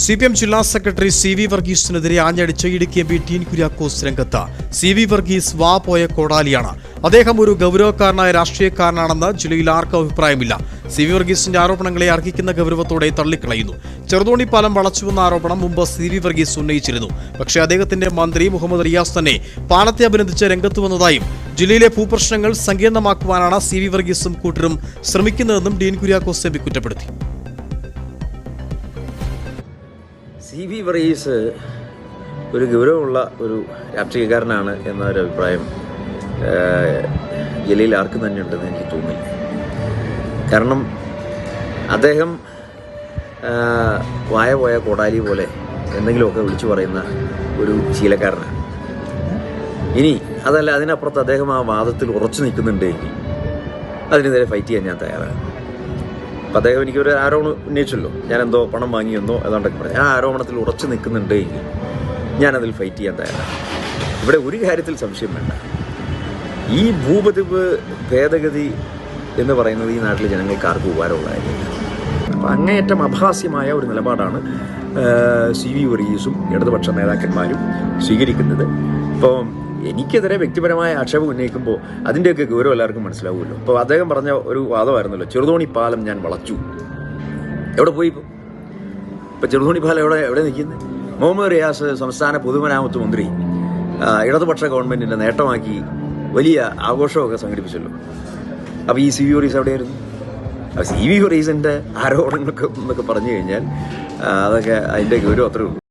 C P M ജില്ലാ secretary C V വർഗീസിനെതിരെ ആഞ്ഞടിച്ച Idukki M P tin Kuriakose രംഗത്ത്. സി വി വർഗീസ് വാ പോയ കോടാലിയാണ്. അദ്ദേഹം ഒരു ഗൗരവക്കാരനായ രാഷ്ട്രീയക്കാരനാണെന്ന് ജില്ലയിൽ ആർക്കും അഭിപ്രായമില്ല. സി വി വർഗീസിന്റെ ആരോപണങ്ങളെ അർഹിക്കുന്ന ഗൗരവത്തോടെ തള്ളിക്കളയുന്നു. ചെറുതോണി പാലം വളച്ചുവെന്ന ആരോപണം മുമ്പ് സി വി വർഗീസ് ഉന്നയിച്ചിരുന്നു. പക്ഷേ അദ്ദേഹത്തിന്റെ മന്ത്രി മുഹമ്മദ് റിയാസ് തന്നെ പാലത്തെ അഭിനന്ദിച്ച് രംഗത്ത് വന്നതായും ജില്ലയിലെ ഭൂപ്രശ്നങ്ങൾ സങ്കീർണമാക്കുവാനാണ് സി വി വർഗീസും കൂട്ടരും ശ്രമിക്കുന്നതെന്നും ഡീൻ കുര്യാക്കോസ് എം കുറ്റപ്പെടുത്തി. സി ബി ബ്രീസ് ഒരു ഗൗരവമുള്ള ഒരു രാഷ്ട്രീയക്കാരനാണ് എന്നൊരു അഭിപ്രായം ജലീൽ ആർക്കും തന്നെ ഉണ്ടെന്ന് എനിക്ക് തോന്നി കാരണം അദ്ദേഹം വായ പോയ കോടാലി പോലെ എന്തെങ്കിലുമൊക്കെ വിളിച്ചു പറയുന്ന ഒരു ശീലക്കാരനാണ്. ഇനി അതല്ല അതിനപ്പുറത്ത് അദ്ദേഹം ആ വാദത്തിൽ ഉറച്ചു നിൽക്കുന്നുണ്ടെങ്കിൽ അതിനെതിരെ ഫൈറ്റ് ചെയ്യാൻ ഞാൻ തയ്യാറാണ്. അപ്പം അദ്ദേഹം എനിക്കൊരു ആരോപണം ഉന്നയിച്ചല്ലോ. എന്തോ പണം വാങ്ങിയെന്നോ ഏതാണ്ടൊക്കെ പറഞ്ഞു. ആ ആരോപണത്തിൽ ഉറച്ചു നിൽക്കുന്നുണ്ട് എങ്കിൽ ഞാനതിൽ ഫൈറ്റ് ചെയ്യാൻ തയ്യാറാണ്. ഇവിടെ ഒരു കാര്യത്തിൽ സംശയം വേണ്ട. ഈ ഭൂപതിവ് ഭേദഗതി എന്ന് പറയുന്നത് ഈ നാട്ടിലെ ജനങ്ങൾക്ക് ആർക്കും ഉപകാരമുള്ള കാര്യമില്ല. അപ്പം അങ്ങേയറ്റം അഭാസ്യമായ ഒരു നിലപാടാണ് സി വി വർഗീസും ഇടതുപക്ഷ നേതാക്കന്മാരും സ്വീകരിക്കുന്നത്. ഇപ്പോൾ എനിക്കെതിരെ വ്യക്തിപരമായ ആക്ഷേപം ഉന്നയിക്കുമ്പോൾ അതിന്റെയൊക്കെ ഗൗരവം എല്ലാവർക്കും മനസ്സിലാവുമല്ലോ. അപ്പോൾ അദ്ദേഹം പറഞ്ഞ ഒരു വാദമായിരുന്നല്ലോ ചെറുതോണി പാലം ഞാൻ വളച്ചു. എവിടെ പോയി ഇപ്പോൾ ഇപ്പം ചെറുതോണി പാലം എവിടെ എവിടെ നിൽക്കുന്നത്? മുഹമ്മദ് റിയാസ് സംസ്ഥാന പൊതുമരാമത്ത് മന്ത്രി ഇടതുപക്ഷ ഗവൺമെന്റിന്റെ നേട്ടമാക്കി വലിയ ആഘോഷമൊക്കെ സംഘടിപ്പിച്ചല്ലോ. അപ്പോൾ ഈ സി വി ഹൊറീസ് എവിടെയായിരുന്നു? അപ്പോൾ സി വി ഹൊറീസിന്റെ ആരോപണങ്ങളൊക്കെ എന്നൊക്കെ പറഞ്ഞു കഴിഞ്ഞാൽ അതൊക്കെ അതിന്റെ ഗൗരവം അത്രേ ഉള്ളൂ.